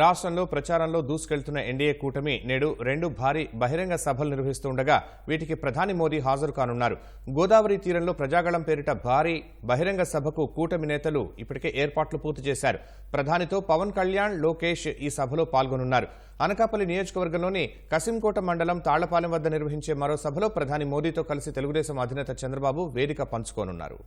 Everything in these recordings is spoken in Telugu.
రాష్ట్రంలో ప్రచారంలో దూసుకెళ్తున్న ఎన్డీఏ కూటమి నేడు రెండు భారీ బహిరంగ సభలు నిర్వహిస్తుండగా వీటికి ప్రధాని మోదీ హాజరు కానున్నారు. గోదావరి తీరంలో ప్రజాగళం పేరిట భారీ బహిరంగ సభకు కూటమి నేతలు ఇప్పటికే ఏర్పాట్లు పూర్తి చేశారు. ప్రధానితో పవన్ కళ్యాణ్ లోకేష్ ఈ సభలో పాల్గొనున్నారు. అనకాపల్లి నియోజకవర్గంలోని కసింకోట మండలం తాళ్ళపాలెం వద్ద నిర్వహించే మరో సభలో ప్రధాని మోదీతో కలిసి తెలుగుదేశం అధినేత చంద్రబాబు వేదిక పంచుకోనున్నారు.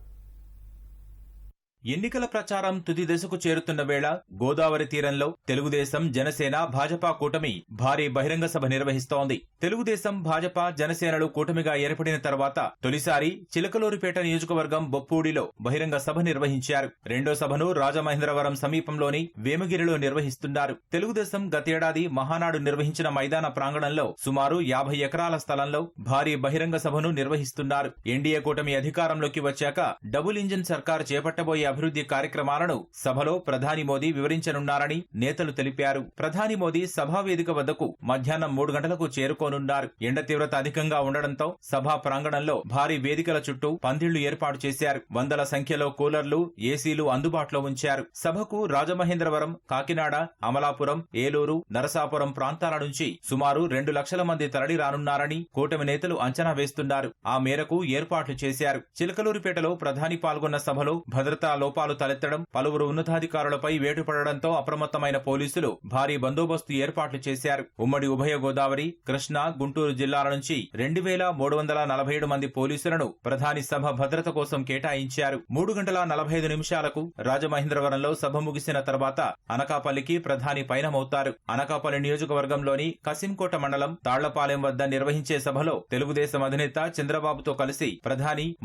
ఎన్నికల ప్రచారం తుది దశకు చేరుతున్న వేళ గోదావరి తీరంలో తెలుగుదేశం జనసేన భాజపా కూటమి భారీ బహిరంగ సభ నిర్వహిస్తోంది. తెలుగుదేశం భాజపా జనసేనలు కూటమిగా ఏర్పడిన తర్వాత తొలిసారి చిలకలూరిపేట నియోజకవర్గం బొప్పూడిలో బహిరంగ సభ నిర్వహించారు. రెండో సభను రాజమహేంద్రవరం సమీపంలోని వేమగిరిలో నిర్వహిస్తున్నారు. తెలుగుదేశం గతేడాది మహానాడు నిర్వహించిన మైదాన ప్రాంగణంలో సుమారు యాభై ఎకరాల స్థలంలో భారీ బహిరంగ సభను నిర్వహిస్తున్నారు. ఎన్డీఏ కూటమి అధికారంలోకి వచ్చాక డబుల్ ఇంజిన్ సర్కార్ చేపట్టబోయే అభివృద్ధి కార్యక్రమాలను సభలో ప్రధాని మోదీ వివరించనున్నారని నేతలు తెలిపారు. ప్రధాని మోదీ సభా వేదిక వద్దకు మధ్యాహ్నం మూడు గంటలకు చేరుకోనున్నారు. ఎండ తీవ్రత అధికంగా ఉండడంతో సభా ప్రాంగణంలో భారీ వేదికల చుట్టూ పందిళ్ళు ఏర్పాటు చేశారు. వందల సంఖ్యలో కూలర్లు ఏసీలు అందుబాటులో ఉంచారు. సభకు రాజమహేంద్రవరం కాకినాడ అమలాపురం ఏలూరు నరసాపురం ప్రాంతాల నుంచి సుమారు రెండు లక్షల మంది తరలి రానున్నారని కూటమి నేతలు అంచనా వేస్తున్నారు. ఆ మేరకు ఏర్పాట్లు చేశారు. చిలకలూరిపేటలో ప్రధాని పాల్గొన్న సభలో భద్రతా లోపాలు తలెత్తడం పలువురు ఉన్నతాధికారులపై వేటుపడడంతో అప్రమత్తమైన పోలీసులు భారీ బందోబస్తు ఏర్పాట్లు చేశారు. ఉమ్మడి ఉభయ గోదావరి కృష్ణా గుంటూరు జిల్లాల నుంచి రెండు వేల మూడు వందల నలభై ఏడు మంది పోలీసులను ప్రధాని సభ భద్రత కోసం కేటాయించారు. మూడు గంటల నలభై ఐదు నిమిషాలకు రాజమహేంద్రవరంలో సభ ముగిసిన తర్వాత అనకాపల్లికి ప్రధాని పయనమవుతారు. అనకాపల్లి నియోజకవర్గంలోని కసింకోట మండలం తాళ్ళపాలెం వద్ద నిర్వహించే సభలో తెలుగుదేశం అధినేత చంద్రబాబుతో కలిసి ప్రధాని